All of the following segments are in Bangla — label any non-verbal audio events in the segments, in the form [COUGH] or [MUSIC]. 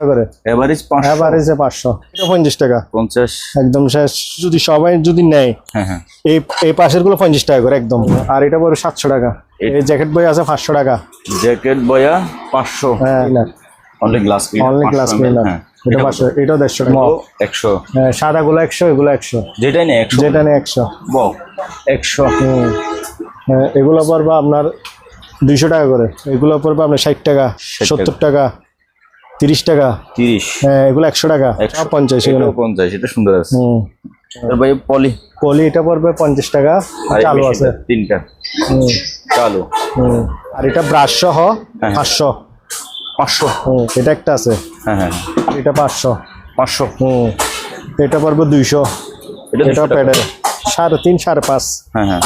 করে এভারেজ পাঁচশো। এভারেজে পাঁচশো। এটা পঞ্চাশ টাকা। পঞ্চাশ। একদম শেষ। যদি সবাই যদি নেয় হ্যাঁ হ্যাঁ। এই এই পাশেরগুলো পঞ্চাশ টাকা করে একদম। আর এটা টাকা। এই জ্যাকেট আছে পাঁচশো টাকা। জ্যাকেট বয়া হ্যাঁ only glass only glass cleaner হ্যাঁ এটা দেড়শো টাকা। একশো। হ্যাঁ সাদা গুলো এগুলো নেই যেটা নেই একশো। বক একশো। হুম। হ্যাঁ এগুলো পড়বে আপনার দুইশো টাকা করে। এগুলো পড়বে আপনার ষাট টাকা টাকা। সত্তর টাকা। তিরিশ টাকা। তিরিশ। হ্যাঁ এগুলো একশো টাকা। পঞ্চাশ এগুলো। পঞ্চাশ এটা সুন্দর আছে। হুম। তারপরে পলি? পলি এটা পড়বে পঞ্চাশ টাকা। চালু আছে। তিনটা। হুম। চালু। হুম। আর এটা ব্রাশ সহ হ্যাঁ। পাঁচশো। পাঁচশো। হুম এটা একটা আছে। হ্যাঁ হ্যাঁ এটা পাঁচশো। পাঁচশো। হুম। এটা পড়বে দুইশো। এটা এটা 200 টাকা। প্যাডেল। সাড়ে তিন সাড়ে পাঁচ। হ্যাঁ হ্যাঁ।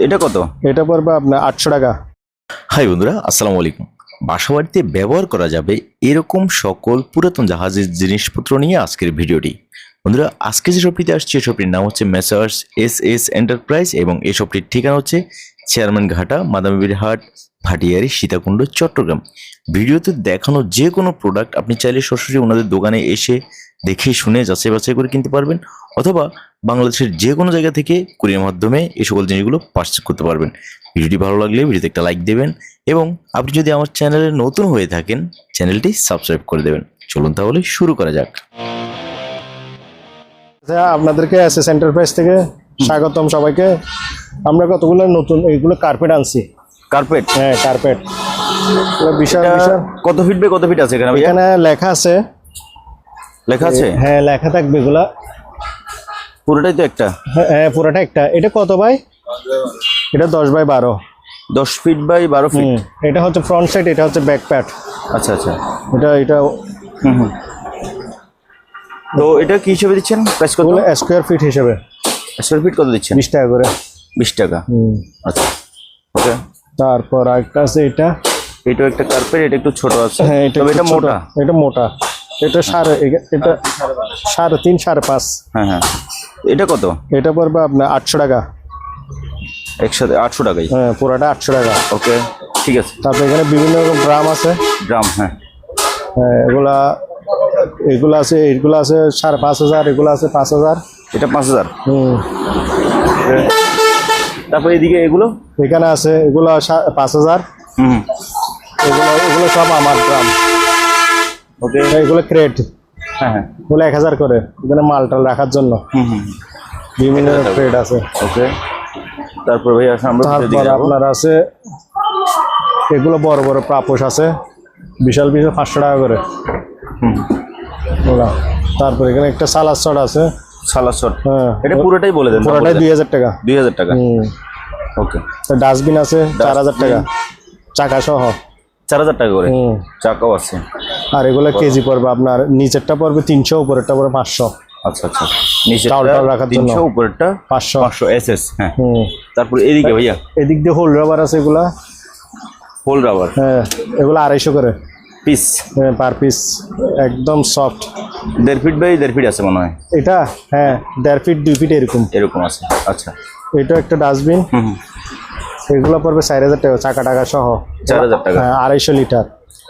এটা কত? এটা পড়বে আপনার আটশো টাকা। হাই বন্ধুরা আসসালামু আলাইকুম। বাসাবাড়িতে ব্যবহার করা যাবে এরকম সকল পুরাতন জাহাজের জিনিসপত্র নিয়ে আজকের ভিডিওটি। বন্ধুরা, আজকে যে শপটিতে আসছে এই শপটির নাম হচ্ছে মেসার্স এস এস এন্টারপ্রাইজ এবং এই শপটির ঠিকানা হচ্ছে চেয়ারম্যান ঘাটা মাদামবির হাট ভাটিয়ারি, সীতাকুণ্ড, চট্টগ্রাম। ভিডিওতে দেখানো যে কোনো প্রোডাক্ট আপনি চাইলে সরাসরি ওনাদের দোকানে এসে দেখে শুনে যাচাই বাছাই করে কিনতে পারবেন অথবা বাংলাদেশের যে কোনো জায়গা থেকে কুরিয়ার মাধ্যমে এই সকল জিনিসগুলো পার্চেস করতে পারবেন। ভিডিওটি ভালো লাগলে ভিডিওতে একটা লাইক দেবেন এবং আপনি যদি আমার চ্যানেলে নতুন হয়ে থাকেন চ্যানেলটি সাবস্ক্রাইব করে দেবেন। চলুন তাহলে শুরু করা যাক। আচ্ছা, আপনাদেরকে এস এস এন্টারপ্রাইজ থেকে স্বাগতম সবাইকে। আমরা কতগুলো নতুন এইগুলো কার্পেট আনছি। কার্পেট হ্যাঁ কার্পেট বিশাল বিশাল। কত ফিট বাই কত ফিট আছে এখানে এখানে লেখা আছে। লেখা আছে? হ্যাঁ লেখা থাকবে এগুলা। পুরোটাই তো একটা? হ্যাঁ, হ্যাঁ পুরোটা একটা। এটা কত বাই? এটা দশ বাই বারো। দশ ফিট বাই বারো ফিট এটা হচ্ছে ফ্রন্ট সাইড এটা হচ্ছে ব্যাক প্যাড আচ্ছা আচ্ছা। এটা এটা হুম তো এটা কি হিসেবে দিচ্ছেন? প্রাইস কত? স্কোয়ার ফিট হিসেবে। স্কোয়ার ফিট কত দিচ্ছেন? বিশ টাকা করে। বিশ টাকা। হুম। আচ্ছা। ওকে তারপর আরেকটা আছে এটা। এটাও একটা কার্পেট এটা একটু ছোট আছে। হ্যাঁ এটা তবে এটা মোটা। এটা মোটা। এটা সাড়ে এটা সাড়ে তিন সাড়ে পাঁচ। হ্যাঁ হ্যাঁ। এটা কত? এটা পড়বে আপনার আটশো টাকা। একসাথে আটশো টাকাই। হ্যাঁ পুরোটা আটশো টাকা। ওকে ঠিক আছে। তারপর এখানে বিভিন্ন রকম ড্রাম আছে। গ্রাম হ্যাঁ। হ্যাঁ, এগুলা এগুলো আছে এগুলো আছে সাড়ে পাঁচ হাজার এগুলো আছে পাঁচ হাজার। এটা পাঁচ হাজার? হুম। তারপর এদিকে এগুলো? এখানে আছে এগুলো পাঁচ হাজার। হুম। এগুলো এগুলো সব আমার ড্রাম। ওকে। এগুলো ক্রেট। হ্যাঁ হ্যাঁ। এগুলো এক হাজার করে। এখানে মাল টাল রাখার জন্য। হুম হুম। বিভিন্ন ক্রেট আছে। ওকে। তারপর ভাই আসলে আমরা তারপর আপনার আছে এগুলো বড় বড় প্রাপোশ আছে বিশাল বিশাল পাঁচশো টাকা করে। তারপর এখানে একটা সালাদ শট আছে। সালাদ শট হ্যাঁ। এটা পুরোটাই বলে দেন পুরোটাই দুই হাজার টাকা। দুই হাজার টাকা? ওকে। ডাস্টবিন আছে চার হাজার টাকা। চাকা সহ। চার হাজার টাকা করে? চাকাও আছে। আর এগুলো কেজি পড়বে আপনার নিচেরটা পড়বে তিনশো উপরেরটা পড়বে পাঁচশো। আচ্ছা আচ্ছা। নিচে রাখার জন্য। উপরেরটা হ্যাঁ। তারপর এদিকে ভাইয়া? এদিক দিয়ে হোল রাবার আছে এগুলা। Hole rubber? হ্যাঁ এগুলো করে। পিস? Per piece. একদম সফট। দেড় ফিট বাই দেড় ফিট আছে মনে হয়? এটা? হ্যাঁ দেড় ফিট দুই ফিট এরকম। এরকম আছে আচ্ছা। এটা একটা ডাস্টবিন। হুম হুম। এগুলো পড়বে চার হাজার টাকা চাকা টাকা সহ। চার হাজার টাকা? হ্যাঁ আড়াইশো লিটার।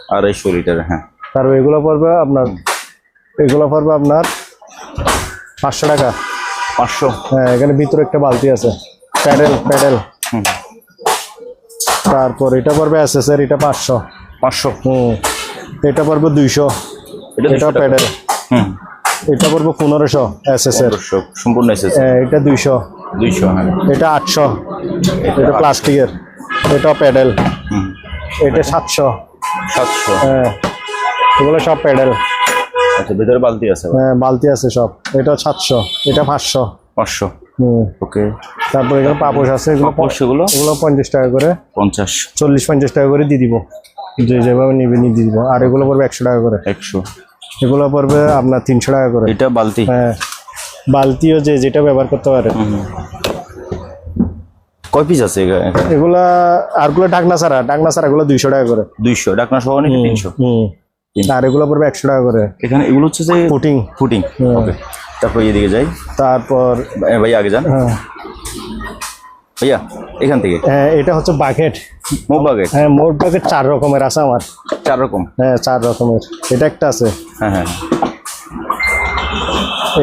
আড়াইশো লিটার হ্যাঁ। তারপর এগুলো পড়বে আপনার এগুলো পড়বে আপনার পাঁচশো টাকা। পাঁচশো। হ্যাঁ এখানে ভিতরে একটা বালতি আছে। Pedal pedal. হুম। তারপর এটা পড়বে এস এস এর এটা পাঁচশো। পাঁচশো। হুম। এটা পড়বে দুইশো। এটা এটা 200 টাকা। প্যাডেল। হুম। এটা পড়বে পনেরোশো এস এস এর সম্পূর্ণ এসেছে হ্যাঁ, এটা দুইশো। দুইশো হ্যাঁ। এটা আটশো। এটা প্লাস্টিকের। এটা প্যাডেল। হুম। এটা সাতশো। সাতশো। হ্যাঁ। এগুলো সব প্যাডেল। আচ্ছা ভেতরে বালতি আছে হ্যাঁ বালতি আছে সব। এটা সাতশো এটা পাঁচশো। পাঁচশো? হুম। ওকে। তারপর এগুলো পাপোশ আছে এগুলো পাঁচশোগুলো এগুলো পঞ্চাশ টাকা করে। পঞ্চাশ। চল্লিশ পঞ্চাশ টাকা করে দিয়ে দিব। যে যেভাবে নিবে নিয়ে দিয়ে দিব। আর এগুলো পড়বে একশো টাকা করে। একশো। এগুলো পড়বে আপনার তিনশো টাকা করে। এটা বালতি? হ্যাঁ। বালতিও যে যেটা ব্যবহার করতে পারে। কয় পিস আছে এগুলা আরগুলো ডাকনা ছাড়া ডাকনা ছাড়া এগুলো দুইশো টাকা করে। দুইশো। ডাকনা সহ নাকি তিনশো। হুম। আর এগুলো পড়বে একশো টাকা করে। এখানে এগুলো হচ্ছে যে পুটিং ফুটিং ওকে তারপর এদিকে যাই। তারপর ভাই আগে যান। হ্যাঁ। ভাইয়া এখান থেকে। হ্যাঁ এটা হচ্ছে বাকেট মুভ বাকেট হ্যাঁ মোট বাকেট চার রকমের আছে আমার। চার রকম? হ্যাঁ চার রকমের। এটা একটা আছে। হ্যাঁ হ্যাঁ।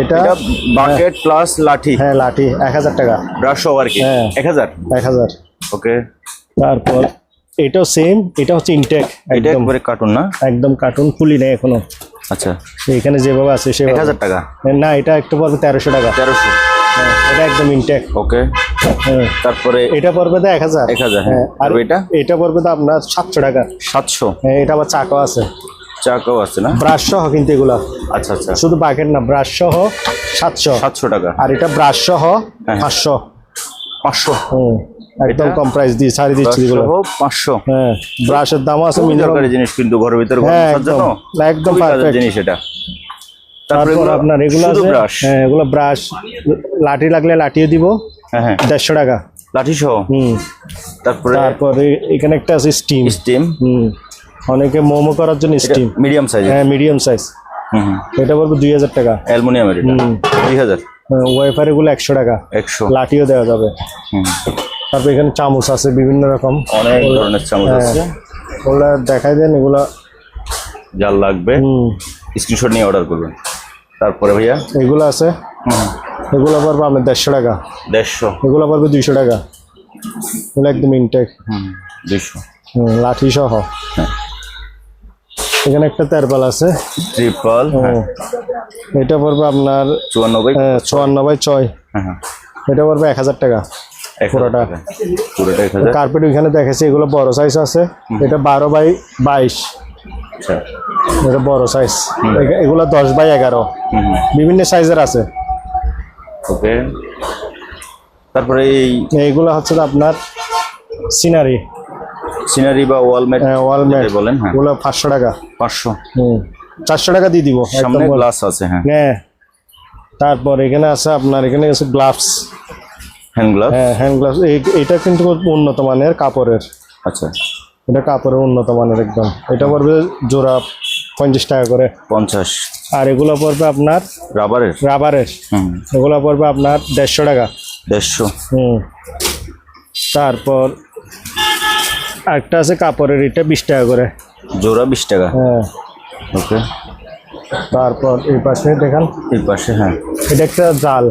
এটা এটা বাকেট প্লাস লাঠি। হ্যাঁ লাঠি। এক হাজার টাকা। ব্রাশ আর কি হ্যাঁ। এক হাজার? এক হাজার। ওকে তারপর এটাও সেম এটা হচ্ছে ইনটেক একদম। একবারে কার্টুন না? একদম কার্টুন খুলি নেই এখনও। আচ্ছা। এখানে যেভাবে আছে সেভাবে। হাজার টাকা? না এটা একটু পড়বে তেরোশো টাকা। তেরোশো? হ্যাঁ, এটা একদম ইনটেক ওকে। হ্যাঁ। তারপরে এটা পড়বে তো এক হাজার। 1000, হ্যাঁ। আর আর এটা? এটা পড়বে তো আপনার সাতশো টাকা। সাতশো? হ্যাঁ এটা আবার চাকাও আছে। চাকাও আছে না? ব্রাশ সহ কিন্তু এগুলা। আচ্ছা আচ্ছা। শুধু বাকেট না ব্রাশ সহ সাতশো। সাতশো টাকা। আর এটা ব্রাশ সহ হ্যাঁ। পাঁচশো। পাঁচশো? হুম। একদম? কম প্রাইস দিয়ে ছাড়ি দিচ্ছি এগুলো। সহ পাঁচশো। হ্যাঁ ব্রাশের দাম আছে দরকারি জিনিস কিন্তু ঘরের ভিতরে ঘর হ্যাঁ, জন্য। একদম। একদম খুবই জিনিস এটা। তারপর আপনার এগুলো আছে ব্রাশ হ্যাঁ এগুলো ব্রাশ লাঠি লাগলে লাঠিও দিব। হ্যাঁ হ্যাঁ। দেড়শো টাকা। লাঠি সহ? হুম। তারপরে তারপরে এখানে একটা আছে স্টিম স্টিম হুম। অনেকে মোমো করার জন্য স্টিম মিডিয়াম সাইজ হ্যাঁ মিডিয়াম সাইজ হুম এটা দুই হাজার টাকা। অ্যালুমিনিয়ামের এটা? হুম। দুই হাজার? ওয়াইফাই এগুলো একশো টাকা। একশো। লাঠিও দেওয়া যাবে। হুম। তারপর এখানে চামচ আছে বিভিন্ন রকম। অনেক ধরনের চামচ হ্যাঁ। আছে। ওগুলা দেখাই দেন এগুলা যার লাগবে স্ক্রিনশট নিয়ে অর্ডার করবেন। তারপরে ভাইয়া? এগুলো আছে। এগুলো পড়বে আপনার দেড়শো টাকা। দেড়শো? এগুলো পড়বে দুইশো টাকা। এগুলো একদম ইনটেক হুম দুইশো। লাঠি সহ। হ্যাঁ। এখানে একটা তেরপাল আছে। ট্রিপল হুম। এটা পড়বে আপনার চুয়ান্ন বাই চুয়ান্ন বাই ছয়। হ্যাঁ হ্যাঁ। এটা পড়বে এক হাজার টাকা। পুরোটা। পুরোটা কার্পেট ওইখানে দেখেছি এগুলো বড় সাইজ আছে। এটা বারো বাই বাইশ। আচ্ছা। এটা বড় সাইজ এগুলো দশ বাই এগারো। বিভিন্ন সাইজের আছে। ওকে। তারপরে এই এইগুলো হচ্ছে আপনার সিনারি সিনারি বা ওয়ালমেট ওয়াল ম্যাট বলেন হ্যাঁ। ওগুলো পাঁচশো টাকা। পাঁচশো। হুম। চারশো টাকা দিয়ে দিব সামনে গ্লাস আছে হ্যাঁ। হ্যাঁ। তারপর এখানে আছে আপনার এখানে আছে গ্লাভস হ্যান্ড গ্লাস হ্যাঁ হ্যান্ড গ্লাভস এটা কিন্তু উন্নত মানের কাপড়ের। আচ্ছা। এটা কাপড়ের উন্নত মানের একদম। এটা পড়বে জোড়া পঞ্চাশ টাকা করে। পঞ্চাশ। আর এগুলো পড়বে আপনার রাবারের? রাবারের। হুম। এগুলো পড়বে আপনার দেড়শো টাকা। দেড়শো। হুম। তারপর একটা আছে কাপড়ের এটা বিশ টাকা করে। জোড়া বিশ টাকা? হ্যাঁ। ওকে। তারপর এই পাশে দেখান। এই পাশে হ্যাঁ। এটা একটা জাল।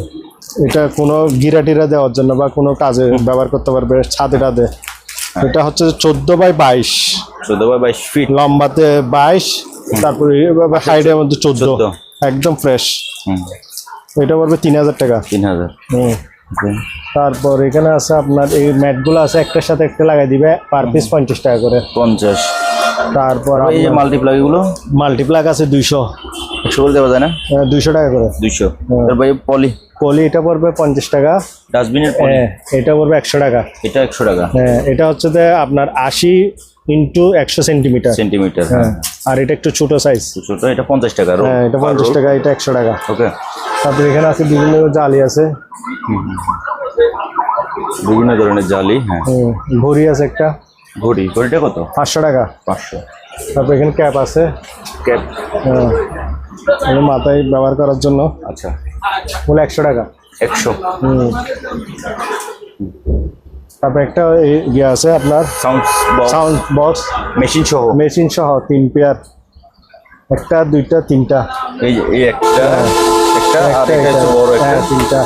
এটা কোনো গিরা টিরা দেওয়ার জন্য বা কোনো কাজে ব্যবহার করতে পারবে ছাদে টাদে এটা হচ্ছে চোদ্দ বাই বাইশ। চোদ্দ বাই বাইশ ফিট লম্বাতে বাইশ তারপরে হাইটের মধ্যে চোদ্দ। একদম ফ্রেশ এটা পড়বে তিন হাজার টাকা। তিন হাজার। তারপর এখানে আছে আপনার এই ম্যাটগুলো আছে একটার সাথে একটা লাগাই দিবে পার পিস পঞ্চাশ টাকা করে। পঞ্চাশ। তারপর এই যে মাল্টিপ্লাগ এগুলো মাল্টিপ্লাগ আছে দুইশো। একশো করে দেওয়া যায় না দুইশো টাকা করে। দুইশো। তারপরে পলি পলি এটা পড়বে পঞ্চাশ টাকা। ডাস্টবিনের হ্যাঁ এটা পড়বে একশো টাকা। এটা একশো টাকা। হ্যাঁ এটা হচ্ছে যে আপনার আশি ইন্টু একশো সেন্টিমিটার। সেন্টিমিটার হ্যাঁ আর এটা একটু ছোট সাইজ ছোট এটা পঞ্চাশ টাকা হ্যাঁ এটা পঞ্চাশ টাকা এটা একশো টাকা। ওকে। তারপর এখানে আছে বিভিন্ন জালি আছে। বিভিন্ন ধরনের জালি হ্যাঁ। ঘড়ি আছে একটা। ঘড়ি ঘড়িটা কত? পাঁচশো টাকা। পাঁচশো। তারপর এখানে ক্যাপ আছে। ক্যাপ? হ্যাঁ। মাথায় ব্যবহার করার জন্য। আচ্ছা। বলে একশো টাকা। একশো? হুম। তারপর একটা ইয়ে আছে আপনার। Sound box sound box machine সহ? মেশিন সহ তিন পেয়ার। একটা দুইটা তিনটা। এই এই একটা একটা আর একটা বড় একটা। হ্যাঁ তিনটা।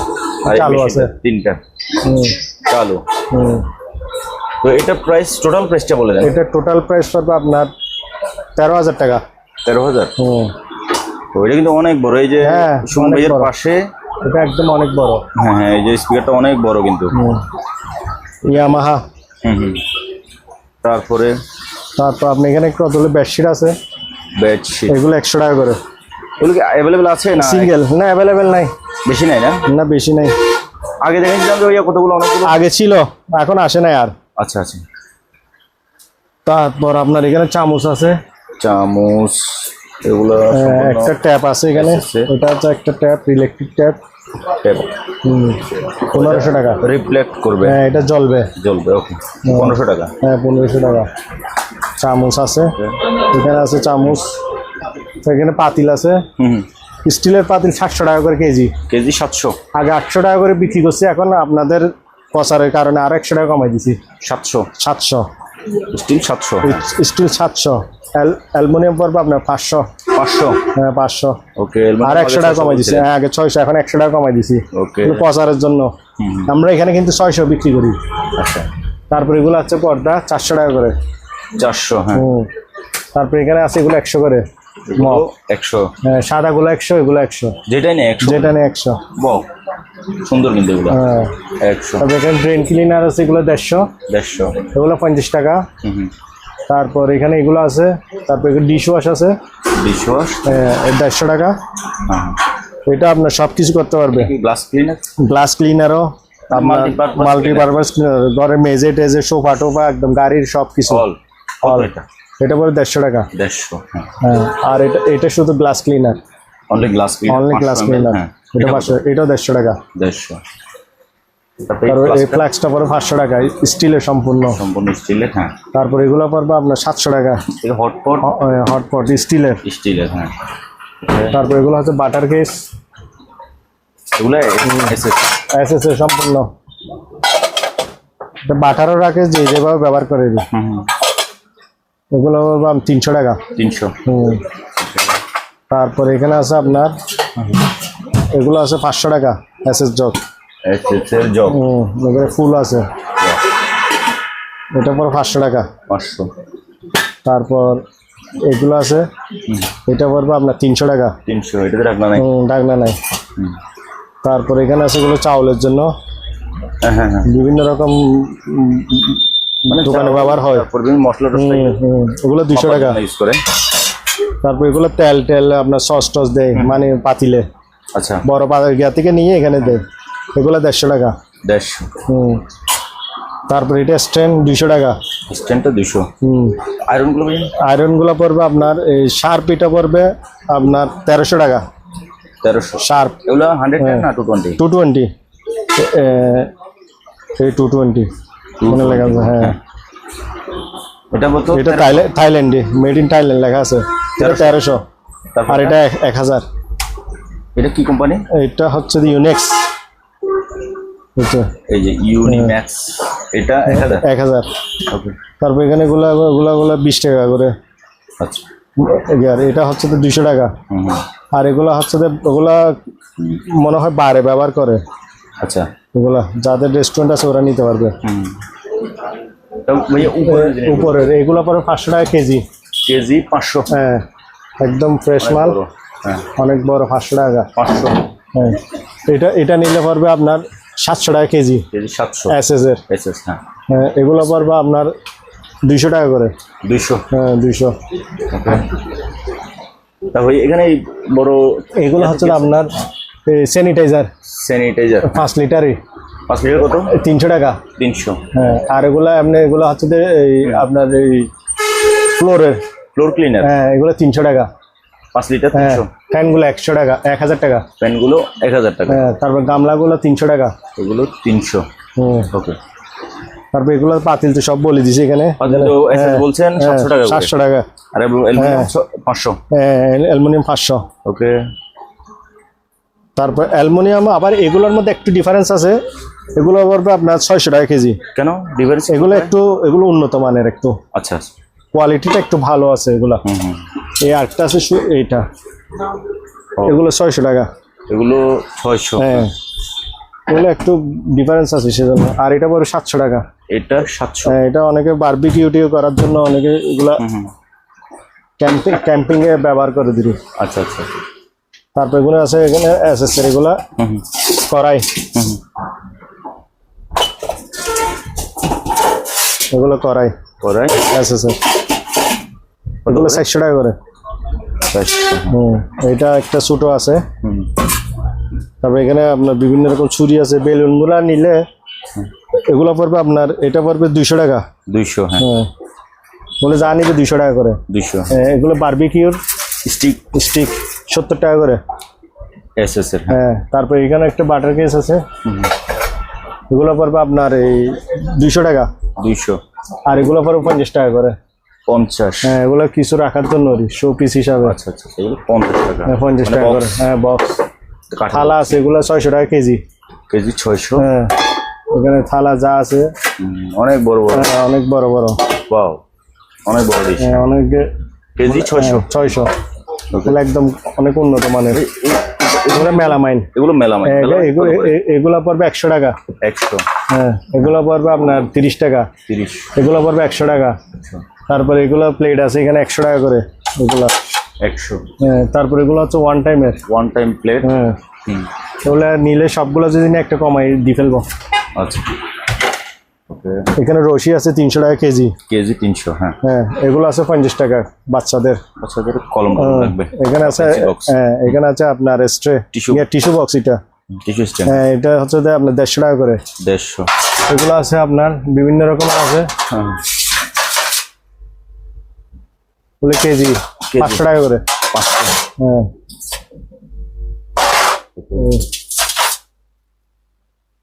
চালু আছে। তিনটা। হুম। চালু? হুম। তো এটা প্রাইস টোটাল প্রাইসটা বলে দেন। এটা টোটাল প্রাইস পড়বে আপনার তেরো হাজার টাকা। তেরো হাজার? হুম। তো এটা কিন্তু অনেক বড় এই যে হ্যাঁ, সুমন ভাইয়ের পাশে। এটা একদম অনেক বড়। হ্যাঁ হ্যাঁ এই যে স্পিকারটা অনেক বড় কিন্তু। ইয়ামাহা। হুম হুম। তারপরে? তারপর আপনি এখানে একটু কতগুলো বেডশিট আছে। বেডশিট এগুলো একশো টাকা করে। এগুলো কি অ্যাভেলেবেল আছে না? সিঙ্গেল না অ্যাভেলেবেল নাই। বেশি নাই না? না বেশি নাই। আগে দেখেছিলাম যে ওইয়া কতগুলো অনেকগুলো। আগে ছিল এখন আসে নাই আর। আচ্ছা আচ্ছা। তারপর আপনার এখানে চামচ আছে। চামচ এগুলো আহ, একটা ট্যাপ আছে এখানে। এটা হচ্ছে একটা ট্যাপ ইলেকট্রিক ট্যাপ হুম পনেরোশো টাকা। রিফ্লেক্ট করবে। হ্যাঁ এটা জ্বলবে। জ্বলবে ওকে পনেরোশো টাকা। হ্যাঁ পনেরোশো টাকা। চামচ আছে। এখানে আছে চামচ। এখানে পাতিল আছে। হুম। স্টিলের পাতিল সাতশো টাকা করে কেজি। কেজি সাতশো। আগে আটশো টাকা করে বিক্রি করছে। এখন আপনাদের প্রচারের কারণে আর একশো টাকা কমাই দিছি। সাতশো? সাতশো। স্টিল সাতশো? স্টিল সাতশো। অ্যালুমিনিয়াম পড়বে আপনার পাঁচশো। পাঁচশো? হ্যাঁ পাঁচশো। ওকে আর একশো টাকা কমাই দিছি। হ্যাঁ আগে ছয়শো এখন একশো টাকা কমাই দিছি। ওকে প্রচারের জন্য। আমরা এখানে কিন্তু ছয়শো বিক্রি করি। আচ্ছা। তারপরে এগুলো হচ্ছে পর্দা চারশো টাকা করে। চারশো হ্যাঁ। হুম। তারপরে এখানে আছে এগুলো একশো করে। একশো। হ্যাঁ, একশো এগুলো একশো। যেটাই নেই একশো। যেটা নেই একশো। বাহ সুন্দর কিন্তু এগুলো। হ্যাঁ। একশো। তারপরে এখানে ড্রেন ক্লিনার আছে এগুলো দেড়শো। দেড়শো। এগুলো পঞ্চাশ টাকা। তারপর এখানে এগুলো আছে তারপর ডিশ ওয়াশ আছে। বিশ্বাস হ্যাঁ, দেড়শো টাকা। এটা আপনার সব কিছু করতে পারবে। গ্লাস ক্লিনার গ্লাস ক্লিনারও আপনার মাল্টিপারপাস ঘরের মেজে টেজে সোফা টোফা একদম গাড়ির সব কিছু অল অল এটা। এটা পরে দেড়শো টাকা। দেড়শো হ্যাঁ। হ্যাঁ আর এটা এটা শুধু glass cleaner only glass cleaner only glass cleaner এটা পাঁচশো এটাও দেড়শো টাকা। দেড়শো। এই ফ্লাক্সটা পরে পাঁচশো টাকা সম্পূর্ণ। সম্পূর্ণ হ্যাঁ। তারপর এগুলো পড়বে আপনার সাতশো টাকা। হটপট হটপট স্টিলের স্টিলের হ্যাঁ। তারপর এগুলো হচ্ছে বাটার কেস এগুলো এসে এস সম্পূর্ণ। বাটারও রাখে যে যেভাবে ব্যবহার করে হুম। এগুলো পড়বে তিনশো টাকা। তিনশো। হুম। তারপর এখানে আছে আপনার এগুলো আছে পাঁচশো টাকা এস এস জগ। হুম এখানে ফুল আছে। এটা পরে পাঁচশো টাকা। পাঁচশো। তারপর এগুলো আছে এটা পড়বে আপনার তিনশো টাকা। তিনশো এটাতে রাখলাম নাই? ডাকনা নাই। তারপর এখানে আছে এগুলো চাউলের জন্য। হ্যাঁ হ্যাঁ হ্যাঁ। বিভিন্ন রকম দোকানে ব্যবহার হয়। মশলা ওগুলো দুশো টাকা। ইউজ করে। তারপর এগুলো তেল টেল আপনার সস টস দেয় মানে পাতিলে। আচ্ছা। বড় পাতিল গিয়া থেকে নিয়ে এখানে দেয়। এগুলো দেড়শো টাকা। দেড়শো। হুম। তারপর এটা স্ট্যান্ড দুশো টাকা। স্ট্যান্ডটা দুশো হুম। আয়রনগুলো আয়রনগুলো পড়বে আপনার এই শার্প এটা পড়বে আপনার তেরোশো টাকা। তেরোশো। শার্প এগুলো হান্ড্রেড না টু টোয়েন্টি টু টোয়েন্টি এই টু টোয়েন্টি মনে লেখা আছে হ্যাঁ এটা বলতো এটা থাইল্যান্ড মেড ইন থাইল্যান্ড লেখা আছে। এটা তেরোশো। আর এটা? এক- হাজার। এটা কি কোম্পানি এটা হচ্ছে ইউনেক্স এই যে ইউনিম্যাক্স এটা এক হাজার? তারপর এখানে গুলা গুলা গুলা বিশ টাকা করে। আচ্ছা। আর এটা হচ্ছে তো দুইশো টাকা। আর এগুলা হচ্ছে ওগুলা মনে হয় বারে ব্যবহার করে। আচ্ছা। এগুলা যাদের রেস্টুরেন্ট আছে ওরা নিতে পারবে। জিনিসগুলো, উপরের এগুলো পরে পাঁচশো টাকা কেজি। কেজি পাঁচশো? হ্যাঁ একদম ফ্রেশ মাল। হ্যাঁ। অনেক বড় পাঁচশো টাকা। পাঁচশো? হ্যাঁ। এটা এটা নিলে পারবে আপনার সাতশো টাকা কেজি। সাতশো। এস এস এর। এস এস হ্যাঁ। হ্যাঁ এগুলো পারবে আপনার দুইশো টাকা করে। দুইশো? হ্যাঁ দুইশো। তারপরে এখানে বড় এগুলো হচ্ছে আপনার স্যানিটাইজার স্যানিটাইজার পাঁচ লিটারই পাঁচ লিটার কত? তিনশো টাকা। তিনশো। হ্যাঁ আর এগুলো আপনি এগুলো হচ্ছে যে এই আপনার এই ফ্লোরের ফ্লোর ক্লিনার হ্যাঁ এগুলো তিনশো টাকা। পাঁচ লিটার হ্যাঁ ফ্যানগুলো একশো টাকা এক হাজার টাকা। ফ্যানগুলো এক হাজার টাকা। হ্যাঁ তারপর গামলাগুলো তিনশো টাকা। এগুলো তিনশো। হুম। ওকে তারপর এগুলো পাতিল তো সব বলে দিছি এখানে। বলছেন সাতশো টাকা সাতশো টাকা। আর অ্যালুমিনিয়াম পাঁচশো। অ্যালুমিনিয়াম পাঁচশো। ওকে তারপর অ্যালুমিনিয়াম আবার এগুলোর মধ্যে একটু ডিফারেন্স আছে। এগুলো পড়বে আপনার ছয়শো টাকা কেজি। কেন? ডিভাইস এগুলো একটু এগুলো উন্নত মানের একটু। আচ্ছা কোয়ালিটিটা একটু ভালো আছে এগুলা। এই আটটা আছে শু- এইটা। এগুলো ছয়শো টাকা। এগুলো ছয়শো। হ্যাঁ। এগুলো একটু ডিফারেন্স আছে সেজন্য। আর এটা পরে সাতশো টাকা। এটা সাতশো। হ্যাঁ এটা অনেকে বারবিকিউ টিউ করার জন্য অনেকে এগুলা ক্যাম্পিং ক্যাম্পিংয়ে ব্যবহার করে দিবি। আচ্ছা আচ্ছা। তারপর এগুলো আছে এখানে অ্যাসেসরি এগুলা হুম হুম। করাই এগুলো করাই করাই অ্যাসেসরি এগুলো চারশো টাকা করে। হুম এটা একটা ছোটো আছে। তারপর এখানে আপনার বিভিন্ন রকম ছুরি আছে বেলুনগুলো নিলে এগুলো পড়বে আপনার এটা পড়বে দুইশো টাকা। দুইশো হ্যাঁ। হ্যাঁ বলে যা নিবে দুইশো টাকা করে। দুইশো। হ্যাঁ, এগুলো বার্বিকিউর স্টিক। স্টিক। সত্তর টাকা করে। এস এস এর হ্যাঁ। হ্যাঁ তারপর এখানে একটা বাটার কেস আছে। এগুলো পড়বে আপনার এই দুইশো টাকা। দুইশো। আর এগুলো পড়বে পঞ্চাশ টাকা করে। পঞ্চাশ। হ্যাঁ এগুলো কিছু রাখার জন্য শো পিস হিসাবে। আচ্ছা আচ্ছা এগুলো পঞ্চাশ টাকা। হ্যাঁ পঞ্চাশ মানে টাকা করে। হ্যাঁ বক্স থালা আছে এগুলো ছয়শো টাকা কেজি। কেজি ছয়শো। হ্যাঁ এখানে থালা যা আছে। অনেক বড় বড়। হ্যাঁ, অনেক বড় বড়। ওয়াও অনেক বড় হ্যাঁ, অনেক কেজি ছয়শো। ছয়শো। এগুলো একদম অনেক উন্নত মানের। এগুলো মেলামাইন। এগুলো মেলামাই এগুলো এগুলো পড়বে একশো টাকা। একশো। হ্যাঁ এগুলো পড়বে আপনার তিরিশ টাকা। তিরিশ। এগুলো পড়বে একশো টাকা। তারপরে এগুলো প্লেট আছে এখানে একশো টাকা করে এগুলো। একশো। হ্যাঁ তারপরে এগুলো হচ্ছে ওয়ান টাইমের ওয়ান টাইম প্লেট হ্যাঁ। এগুলো নিলে সবগুলো যদি না একটা কমাই দিয়ে ফেলব। আচ্ছা। এখানে রশি আছে তিনশো টাকা কেজি। কেজি তিনশো হ্যাঁ। হ্যাঁ এগুলো আছে পঞ্চাশ টাকা বাচ্চাদের। বাচ্চাদের কলম হ্যাঁ, লাগবে। এখানে আছে হ্যাঁ এখানে আছে আপনার স্ট্রে। টিস্যু বক্স এটা। টিস্যু হ্যাঁ এটা হচ্ছে আপনার দেড়শো টাকা করে। দেড়শো। এগুলো আছে আপনার বিভিন্ন রকমের আছে। হ্যাঁ। কেজি পাঁচশো টাকা করে। পাঁচশো। হ্যাঁ।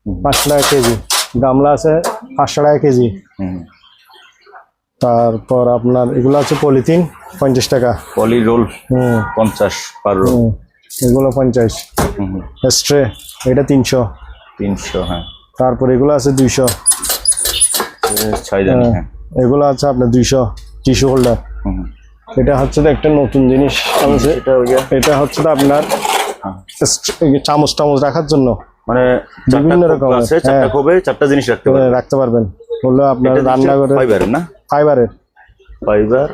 পাঁচশো টাকা কেজি। গামলা আছে পাঁচশো টাকা কেজি। হুম। তারপর আপনার এগুলো আছে পলিথিন পঞ্চাশ টাকা। পলি রোল হুম। পঞ্চাশ পার রোল। এগুলো পঞ্চাশ। স্ট্রে এটা তিনশো। তিনশো হ্যাঁ। তারপর এগুলো আছে দুইশো। ছয় হ্যাঁ। এগুলো আছে আপনার দুইশো টিস্যু হোল্ডার। হুম এটা হচ্ছে তো একটা নতুন জিনিস। এটা হচ্ছে তো আপনার হ্যাঁ। চামচ টামচ রাখার জন্য। মানে বিভিন্ন রকম আছে চারটা হ্যাঁ। কোপে চারটা জিনিস রাখতে পারবে। রাখতে পারবেন। বলল আপনার রান্না করে ফাইবার না? ফাইবারের ফাইবার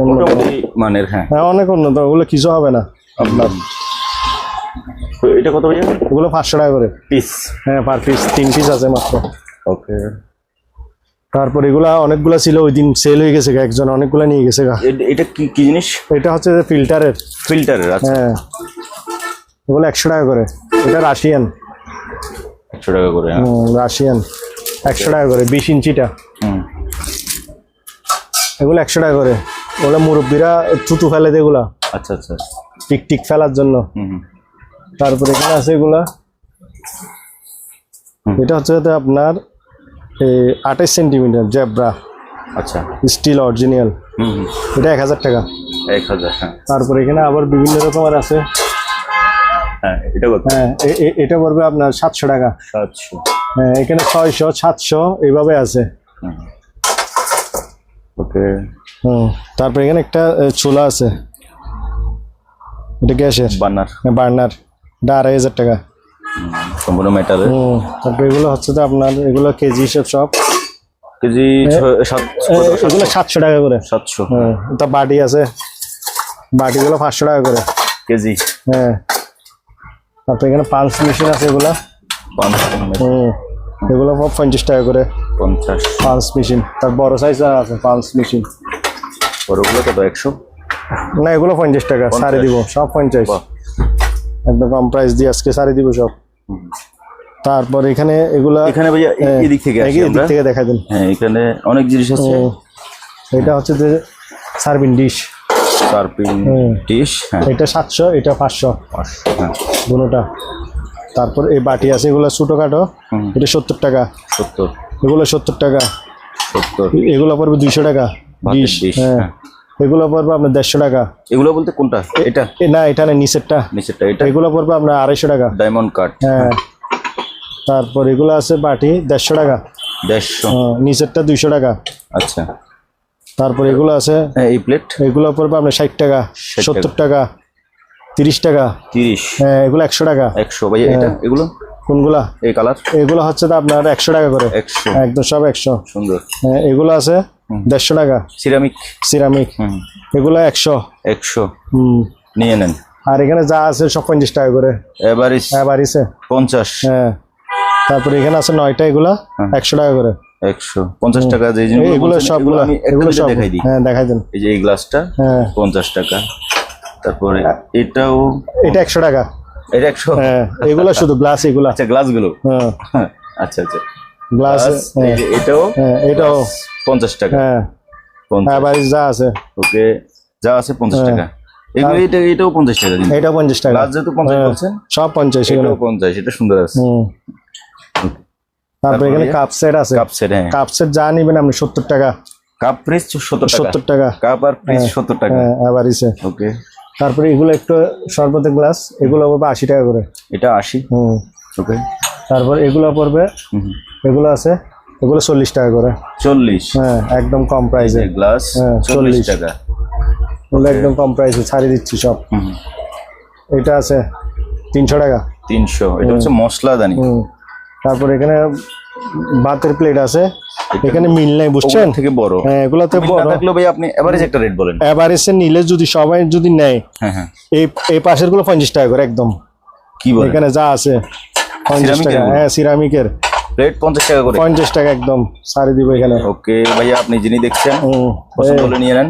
মোটামুটি মানের হ্যাঁ। হ্যাঁ অনেক উন্নত ওগুলো কিছু হবে না। আপনার এটা কত ভাইয়া? ওগুলো পাঁচশো টাকা করে। পিস হ্যাঁ পার পিস তিন পিস আছে মাত্র। ওকে তারপর এগুলা অনেকগুলা ছিল ওই দিন সেল হয়ে গেছে একজন অনেকগুলা নিয়ে গেছে এটা কি কি জিনিস? এটা হচ্ছে ফিল্টারের ফিল্টারের আচ্ছা। হ্যাঁ। এগুলো একশো টাকা করে। এটা রাশিয়ান। একশো টাকা করে হ্যাঁ। রাশিয়ান। একশো টাকা করে বিশ ইঞ্চিটা। এগুলো একশো টাকা করে। ওগুলো মুরব্বীরা থুতু ফেলে দেয় এগুলা। আচ্ছা আচ্ছা। টিক টিক ফেলার জন্য। তারপরে এখানে আছে এগুলা। এটা হচ্ছে আপনার আঠাইশ সেন্টিমিটার জ্যাব্রা আচ্ছা। Steel original. এটা এক হাজার টাকা। এক হাজার হ্যাঁ। তারপরে এখানে আবার বিভিন্ন রকমের আছে। হ্যাঁ এটা কত? হ্যাঁ এটা পড়বে আপনার সাতশো টাকা। সাতশো। হ্যাঁ এখানে ছয়শো সাতশো এইভাবে আছে। ওকে। হুম তারপরে এখানে একটা চুলা আছে। এটা গ্যাসের। Burner burner. এটা আড়াই হাজার টাকা। সম্পূর্ণ মেটালের হুম তারপরে এগুলো হচ্ছে তো আপনার এগুলো কেজি হিসেব সব। কেজি এগুলো সাতশো টাকা করে। সাতশো। হ্যাঁ তা বাটি আছে। বাটিগুলো পাঁচশো টাকা করে। কেজি। হ্যাঁ। তারপরে এখানে পাঁচ মেশিন আছে এগুলা। হুম এগুলো সব পঞ্চাশ টাকা করে। পঞ্চাশ। পাঁচ মেশিন তার বড় সাইজ আছে পাঁচ মেশিন বড়গুলো কত একশো? না এগুলো পঞ্চাশ টাকা সারে দিব সব পঞ্চাশ। একদম কম প্রাইস দিয়ে আজকে সারে দিব সব। তারপর এখানে এগুলা এখানে ভাইয়া হ্যাঁ, এদিক থেকে আসি এদিক আমরা। থেকে দেখা দিন। হ্যাঁ এখানে অনেক জিনিস আছে। এটা হচ্ছে যে সার্ভিন ডিশ হুম। ডিশ হ্যাঁ। এটা সাতশো এটা পাঁচশো। হ্যাঁ। দুটোটা তারপর এই বাটি আছে এগুলো ছোটো কাটো এটা সত্তর টাকা। সত্তর। এগুলো সত্তর টাকা। সত্তর। এগুলো পড়বে দুইশো টাকা। ডিশ হ্যাঁ। হ্যাঁ। এগুলো পড়বে আপনার দেড়শো টাকা। এগুলো বলতে কোনটা? এটা? না এটা না নিচেরটা। নিচেরটা এটা? এগুলো পড়বে আপনার আড়াইশো টাকা। ডায়মন্ড কাট হ্যাঁ। তারপর এগুলো আছে বাটি দেড়শো টাকা। দেড়শো। হ্যাঁ, নিচেরটা দুইশো টাকা। আচ্ছা। তারপর এগুলো আছে। হ্যাঁ এই প্লেট এগুলো পড়বে আপনার ষাট টাকা 60 সত্তর টাকা তিরিশ টাকা। তিরিশ। হ্যাঁ এগুলো একশো টাকা। একশো। ভাইয়া এটা এগুলো? কোনগুলা? এই কালার এগুলো হচ্ছে তো আপনার একশো টাকা করে। একশো। একদম সব একশো। সুন্দর। হ্যাঁ এগুলো আছে দেড়শো টাকা। সিরামিক সিরামিক এগুলো একশো। একশো। হুম। নিয়ে নেন। আর এখানে যা আছে সব পঞ্চাশ টাকা করে। এবার হ্যাঁ বাড়িছে পঞ্চাশ। হ্যাঁ। তারপরে এখানে আছে নয়টা এগুলা একশো টাকা করে। একশো পঞ্চাশ টাকা যে জিনিসগুলো সবগুলো আমি এগুলো সব দেখাই দিই। হ্যাঁ দেখাই দেন। এই যে এই গ্লাসটা হ্যাঁ। পঞ্চাশ টাকা। তারপরে এটাও এটা একশো টাকা। এটা একশো? হ্যাঁ এগুলো শুধু গ্লাস এগুলা। আচ্ছা গ্লাসগুলো? হ্যাঁ। আচ্ছা আচ্ছা। গ্লাস গ্লাস এই যে এটাও হ্যাঁ এটাও। পঞ্চাশ টাকা। হ্যাঁ। হ্যাঁ যা আছে। ওকে যা আছে পঞ্চাশ হ্যাঁ। টাকা। এগুলো এটা এটাও পঞ্চাশ টাকা এটাও পঞ্চাশ টাকা। গ্লাস যেহেতু পঞ্চাশ হ্যাঁ, সব পঞ্চাশ এটাও পঞ্চাশ এটা সুন্দর আছে। তারপরে এখানে কাপ সেট আছে। কাপ সেট হ্যাঁ। কাপ সেট যা নিবেন আপনি সত্তর টাকা। কাপ পিস সত্তর টাকা। সত্তর টাকা। কাপ আর পিস সত্তর টাকা। হ্যাঁ আবারিছে ওকে তারপরে এগুলো একটু শরবতের গ্লাস এগুলো হবে আশি টাকা করে। এটা আশি। হুম। ওকে তারপর এগুলো পড়বে এগুলো আছে এগুলো চল্লিশ টাকা করে। চল্লিশ। হ্যাঁ একদম কম প্রাইসে গ্লাস হ্যাঁ, চল্লিশ 40 টাকা। এগুলো একদম কম প্রাইসে ছাড়িয়ে দিচ্ছি সব। এটা আছে তিনশো টাকা। তিনশো। এটা হচ্ছে মশলাদানি। হুম। তারপর এখানে ভাতের প্লেট আছে। এখানে মিল নাই বুঝছেন? থেকে বড়। হ্যাঁ এগুলোতে বড়। থাকলেও ভাই আপনি এভারেজ একটা রেট বলেন। এভারেজে নিলে যদি সবাই যদি নেয় হ্যাঁ হ্যাঁ। এই এই পাশেরগুলো পঞ্চাশ টাকা করে একদম। কি বলেন? এখানে যা আছে পঞ্চাশ সিরামিকের টাকা। হ্যাঁ সিরামিকের রেট পঞ্চাশ টাকা করে। পঞ্চাশ টাকা একদম সারি দিব এখানে। ওকে ভাইয়া আপনি যিনি দেখছেন পছন্দ হলে নিয়ে নেন।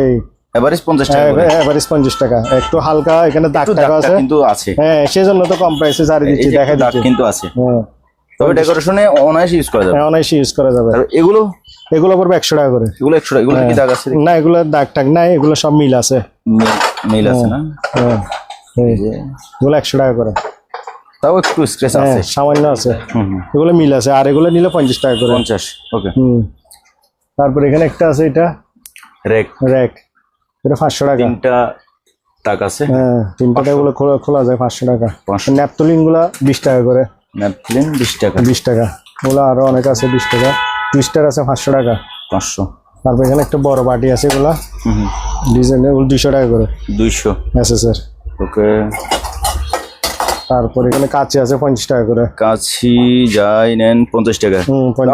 এই। এভারেজ পঞ্চাশ টাকা করে। এভারেজ পঞ্চাশ টাকা। একটু হালকা এখানে দাগ টাকা আছে। কিন্তু আছে। হ্যাঁ সেজন্য তো কম প্রাইসে সারি দিচ্ছি দেখা দিচ্ছি। কিন্তু আছে। হ্যাঁ তবে ডেকোরেশনে অনায়াসে ইউজ করা যাবে। হ্যাঁ অনায়াসে ইউজ করা যাবে। এগুলো? এগুলো পড়বে একশো টাকা করে। এগুলো একশো টাকা এগুলো কি দাগ আছে না এগুলো দাগ টাগ নাই এগুলো সব মিল আছে। মিল আছে না? হ্যাঁ। যে, এগুলো একশো টাকা করে। তাও একটু স্ক্রেচ হ্যাঁ আছে। সামান্য আছে। এগুলো মিল আছে আর এগুলো নিলে পঞ্চাশ টাকা করে। পঞ্চাশ ওকে হুম। তারপর এখানে একটা আছে এটা? রেক র্যাক এটা পাঁচশো টাকা। তিনটা তাক আছে। হ্যাঁ তিনটা এগুলো খোলা খোলা যায় পাঁচশো টাকা। পাঁচশো। ন্যাপথলিনগুলা বিশ টাকা করে। ন্যাপকিন বিশ টাকা। বিশ টাকা। ওগুলো আরও অনেক আছে বিশ টাকা। টুইস্টার আছে পাঁচশো টাকা। পাঁচশো। তারপর এখানে একটা বড় বাটি আছে এগুলা। ডিজাইন এগুলো দুইশো টাকা করে। দুইশো। আছে স্যার ওকে। তারপর এখানে কাঁচি আছে পঞ্চাশ টাকা করে। কাছি যাই নেন পঞ্চাশ টাকা।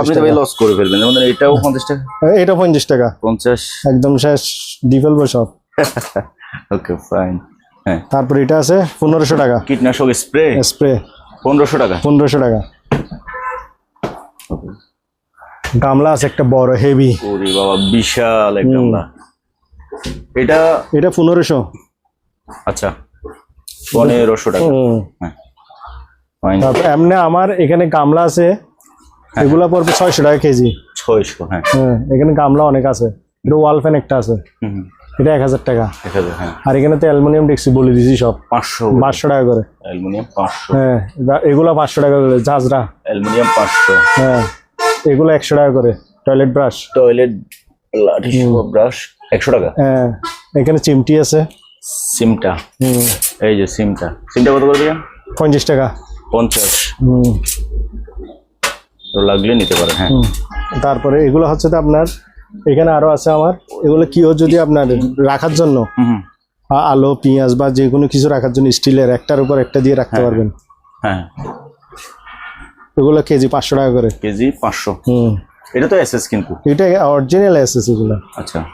আপনি তো লস করে ফেলবেন যেমন এটাও পঞ্চাশ টাকা? এটা পঞ্চাশ টাকা। পঞ্চাশ। একদম শেষ দিয়ে ফেলব সব। [LAUGHS] ওকে ফাইন হ্যাঁ। তারপর এটা আছে পনেরোশো টাকা। কীটনাশক স্প্রে স্প্রে পনেরোশো টাকা। পনেরোশো টাকা। গামলা আছে একটা বড় হেভি ওরে বাবা বিশাল এক গামলা। এটা এটা পনেরোশো। আচ্ছা পনেরোশো টাকা। হ্যাঁ। তারপর এমনি আমার এখানে গামলা আছে এগুলা পড়বে ছয়শো টাকা কেজি। ছয়শো হ্যাঁ। হ্যাঁ এখানে গামলা অনেক আছে। এটা ওয়াল ফ্যান একটা আছে। হুম, এটা এক হাজার টাকা। হ্যাঁ। আর এখানে তো অ্যালুমিনিয়াম ডেক্সি বলে দিছি সব। পাঁচশো পাঁচশো টাকা করে। অ্যালুমিনিয়াম পাঁচশো। হ্যাঁ এগুলো পাঁচশো টাকা করে ঝাঁঝরা। অ্যালুমিনিয়াম পাঁচশো। হ্যাঁ এগুলো একশো টাকা করে টয়লেট ব্রাশ। টয়লেট লাঠি ব্রাশ একশো টাকা। হ্যাঁ এখানে চিমটি আছে। সিমটা। হুম। এই যে সিমটা। সিমটা কত করে দিয়া পঞ্চাশ টাকা। পঞ্চাশ। হুম। লাগলে নিতে পারে হ্যাঁ। তারপরে এগুলো হচ্ছে তো আপনার এখানে আরও আছে আমার। এগুলো কিও যদি আপনার রাখার জন্য? আলো পেঁয়াজ বা যে কোনো কিছু রাখার জন্য স্টিলের একটার উপর একটা দিয়ে রাখতে পারবেন। হ্যাঁ। এগুলো কেজি পাঁচশো টাকা করে। কেজি পাঁচশো। হুম। এটা তো এসএস কিন্তু? এটা অরিজিনাল এসেস এগুলো। আচ্ছা।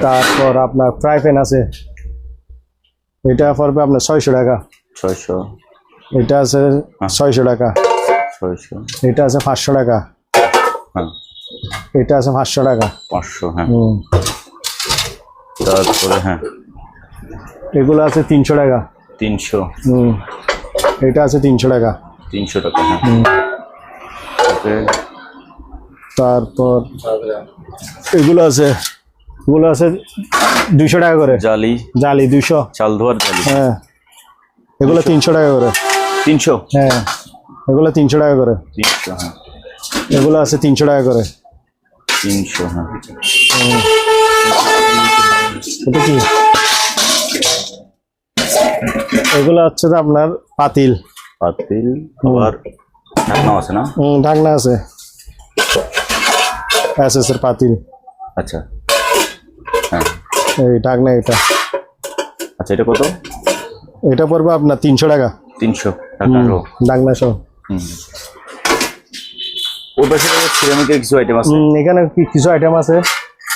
তারপর আপনার ফ্রাই প্যান আছে। এটা পড়বে আপনার ছয়শো টাকা। ছয়শো। এটা আছে ছয়শো টাকা। ছয়শো। এটা আছে পাঁচশো টাকা। হ্যাঁ। এটা আছে পাঁচশো টাকা। পাঁচশো হ্যাঁ। তারপরে হ্যাঁ। এগুলো আছে তিনশো টাকা। তিনশো। হুম। এটা আছে তিনশো টাকা। তিনশো টাকা হ্যাঁ। তারপর এগুলো আছে এগুলো আছে দুইশো টাকা করে। জালি। জালি দুইশো। চাল ধোয়ার জালি। হ্যাঁ। এগুলো তিনশো টাকা করে। তিনশো? হ্যাঁ। এগুলো তিনশো টাকা করে। তিনশো হ্যাঁ। এগুলো আছে তিনশো টাকা করে। তিনশো হ্যাঁ। এটা কি? এগুলো হচ্ছে তো আপনার পাতিল। পাতিল আবার ঢাকনাও আছে না? হুম, ঢাকনা আছে। এস এর পাতিল। আচ্ছা। হ্যাঁ এই ঢাকনা এটা। আচ্ছা এটা কত? এটা পড়বে আপনার তিনশো টাকা। তিনশো ঢাকনা রো ঢাকনা সহ। হুম। ওর পাশে সিরামিকের কিছু আইটেম আছে। এখানে কি- কিছু আইটেম আছে?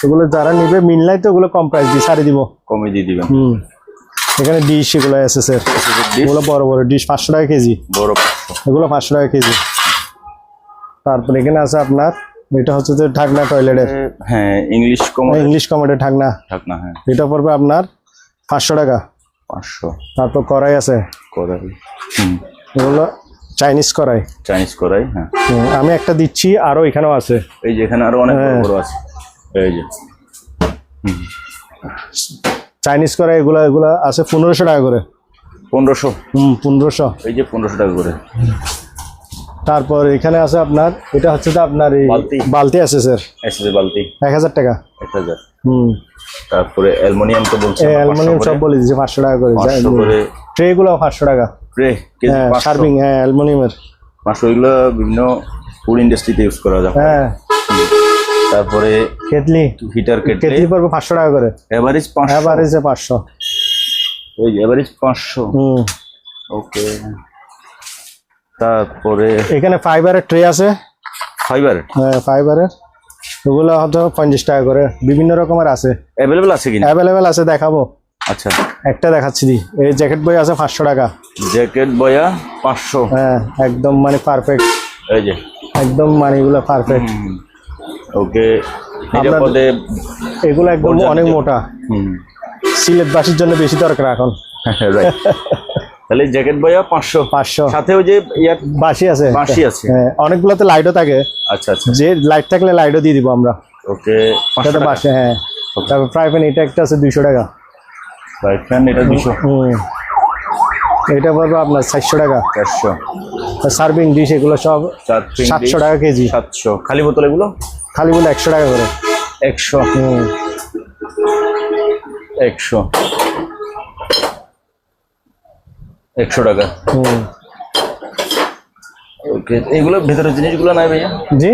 এগুলো যারা নিবে মিললাই তো ওগুলো কম প্রাইস দিয়ে সারি দিব। কমে দিয়ে দিবেন। হুম। এখানে ডিশ এগুলো এর ডিশ এগুলো বড় বড় ডিশ পাঁচশো টাকা কেজি। বড় এগুলো পাঁচশো টাকা কেজি। তারপরে এখানে আছে আপনার এটা হচ্ছে যে ঢাকনা টয়লেটের হ্যাঁ ইংলিশ কম ইংলিশ কমেডের ঢাকনা। ঢাকনা হ্যাঁ। এটা পড়বে আপনার পাঁচশো টাকা। পাঁচশো। তারপর কড়াই আছে। কড়াই। হুম এগুলো চাইনিজ কড়াই চাইনিজ কড়াই হ্যাঁ। আমি একটা দিচ্ছি আরও এখানেও আছে। এই যে এখানে আরও অনেক বড় হ্যাঁ। বড় আছে। এই যে। চাইনিজ কড়াই এগুলো এগুলা আছে পনেরোশো টাকা করে। পনেরোশো? হুম পনেরোশো। এই যে পনেরোশো টাকা করে। তারপর এখানে আছে আপনার এটা হচ্ছে তো আপনার এই বালতি? বালতি আছে স্যার বালতি। এক হাজার টাকা। এক হাজার। হুম। তারপরে অ্যালুমিনিয়াম তো বলছেন অ্যালুমিনিয়াম সব বলে দিচ্ছে পাঁচশো টাকা করে। পাঁচশো করে। ট্রে গুলো পাঁচশো টাকা। ট্রে হ্যাঁ সার্ভিং হ্যাঁ অ্যালুমিনিয়ামের। পাঁচশো এগুলো বিভিন্ন ফুড ইন্ডাস্ট্রিতে ইউজ করা যায়। হ্যাঁ। তারপরে কেটলি। হিটার কেটলে। কেটলি পড়বে পাঁচশো টাকা করে। এভারেজ পাঁচশো। এভারেজে পাঁচশো। ওই এভারেজ পাঁচশো। হুম। ওকে। তারপরে এখানে ফাইবারের ট্রে আছে। ফাইবার হ্যাঁ ফাইবারের ওগুলো হয়তো পঞ্চাশ টাকা করে। বিভিন্ন রকমের আছে। অ্যাভেলেবেল আছে কিনা? অ্যাভেলেবেল আছে দেখাবো। আচ্ছা। একটা দেখাচ্ছি দি। এই জ্যাকেট বই আছে পাঁচশো টাকা। জ্যাকেট বয়া পাঁচশো। হ্যাঁ একদম মানে পারফেক্ট এই যে। একদম মানে এগুলো পারফেক্ট ওকে। এগুলো একদম অনেক মোটা। হুম। সিলেট বাসির জন্য বেশি দরকার এখন। [LAUGHS] রাইট [LAUGHS] তাহলে জ্যাকেট বয়া পাঁচশো। পাঁচশো। সাথে ওই যে ইয়ার বাসি আছে। বাঁশি আছে। হ্যাঁ অনেকগুলোতে লাইটও থাকে। আচ্ছা আচ্ছা। যে লাইট থাকলে লাইটও দিয়ে দিব আমরা। ওকে পাঁচশো সাথে টাকা? বাসে হ্যাঁ। তারপর ফ্রাই প্যান এটা একটা আছে দুইশো টাকা। রাইট ফ্যান এটা দুশো হুম এটা পড়বে আপনার চারশো টাকা। চারশো। সার্ভিং ডিশ এগুলো সব চার সাতশো টাকা কেজি। সাতশো। খালি বোতল এগুলো? খালি বলে একশো টাকা করে। একশো। হুম। একশো। একশো টাকা। ওকে এগুলো ভেতরের জিনিসগুলো নাই ভাইয়া? জি।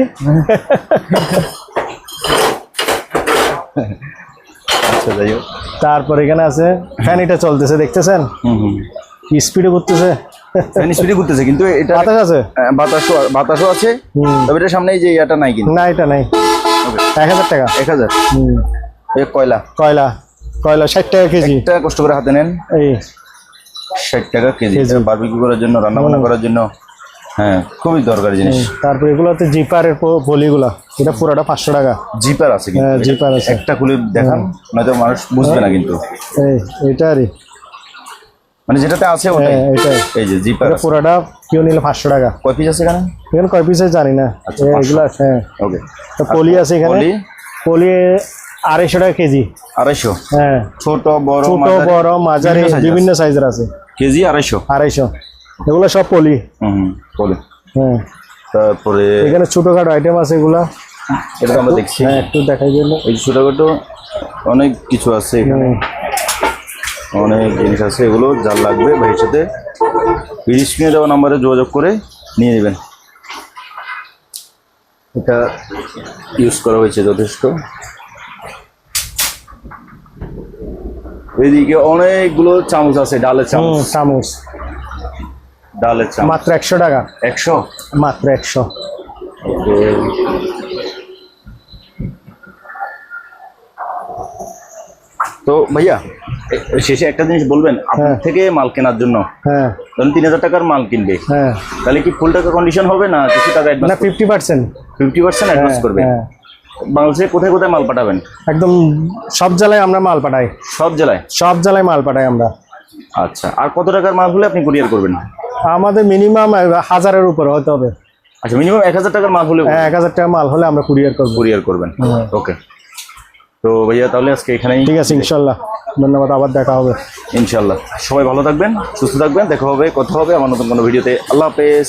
আচ্ছা যাই হোক। তারপর এখানে আছে ফ্যান এটা চলতেছে দেখতেছেন? হুম হুম। স্পিডে করতেছে ফ্যান স্পিডে ঘুরতেছে কিন্তু এটা বাতাস আছে? বাতাসও বাতাসও আছে তবে সামনে যে নাই কিন্তু। না এটা নাই। এক হাজার টাকা। এক হাজার? হুম। কয়লা? কয়লা। কয়লা ষাট টাকা কেজি। কষ্ট করে হাতে নেন। এই। ষাট টাকা কেজি। বারবিকিউ করার জন্য রান্না বান্না করার জন্য হ্যাঁ খুবই দরকারি জিনিস। তারপর এগুলো হচ্ছে জিপারের বলিগুলা এটা পুরোটা পাঁচশো টাকা। জিপার আছে কিন্তু হ্যাঁ জিপার আছে। একটা খুলে দেখান নয়তো মানুষ বুঝবে না কিন্তু। এই এইটারই। মানে যেটাতে আছে ওটাই। হ্যাঁ এটাই এই যে জিপার এটা পুরোটা কেউ নিলে পাঁচশো টাকা। কয় পিস আছে এখানে? এখানে কয় পিসে জানি না। আচ্ছা, এগুলো আছে হ্যাঁ। ওকে তো পলি আছে এখানে। পলি? পলি আড়াইশো টাকা কেজি। আড়াইশো? হ্যাঁ। ছোট বড় ছোট বড় মাঝারি বিভিন্ন সাইজের আছে। কেজি আড়াইশো। আড়াইশো। এগুলো সব পলি। হুম বলে হ্যাঁ। তারপরে এখানে ছোটখাটো আইটেম আছে এগুলা। এটা আমরা দেখছি। হ্যাঁ একটু দেখাই দিল এই ছোটখাটো অনেক কিছু আছে এখানে। অনেক জিনিস আছে এগুলো যার লাগবে ভাইয়ের সাথে স্ক্রিনে দেওয়া নাম্বারে যোগাযোগ করে নিয়ে নেবেন। এটা ইউজ করা হয়েছে যথেষ্ট। এদিকে অনেকগুলো চামচ আছে ডালের চামচ। চামচ। ডালের চামচ। মাত্র একশো টাকা। একশো? মাত্র একশো। তো ভাইয়া শেষে একটা জিনিস বলবেন আপনার হ্যাঁ। থেকে মাল কেনার জন্য। হ্যাঁ। ধরুন তিন হাজার টাকার মাল কিনবে। হ্যাঁ। তাহলে কি ফুল টাকা কন্ডিশন হবে না কিছু টাকা না fifty percent fifty percent advance করবে? হ্যাঁ। বাংলাদেশে কোথায় কোথায় মাল পাঠাবেন? একদম সব জেলায় আমরা মাল পাঠাই। সব জেলায়? সব জেলায় মাল পাঠাই আমরা। আচ্ছা আর কত টাকার মাল হলে আপনি কুরিয়ার করবেন? আমাদের মিনিমাম হাজারের উপরে হতে হবে। আচ্ছা মিনিমাম এক হাজার টাকার মাল হলে হ্যাঁ, এক হাজার টাকা মাল হলে আমরা কুরিয়ার করব। কুরিয়ার করবেন। ওকে। তো ভাইয়া তাহলে আজকে এখানেই ঠিক আছে ইনশাল্লাহ। ধন্যবাদ আবার দেখা হবে। ইনশাল্লাহ। সবাই ভালো থাকবেন সুস্থ থাকবেন দেখা হবে কথা হবে আমার নতুন কোনো ভিডিওতে। আল্লাহ হাফেজ।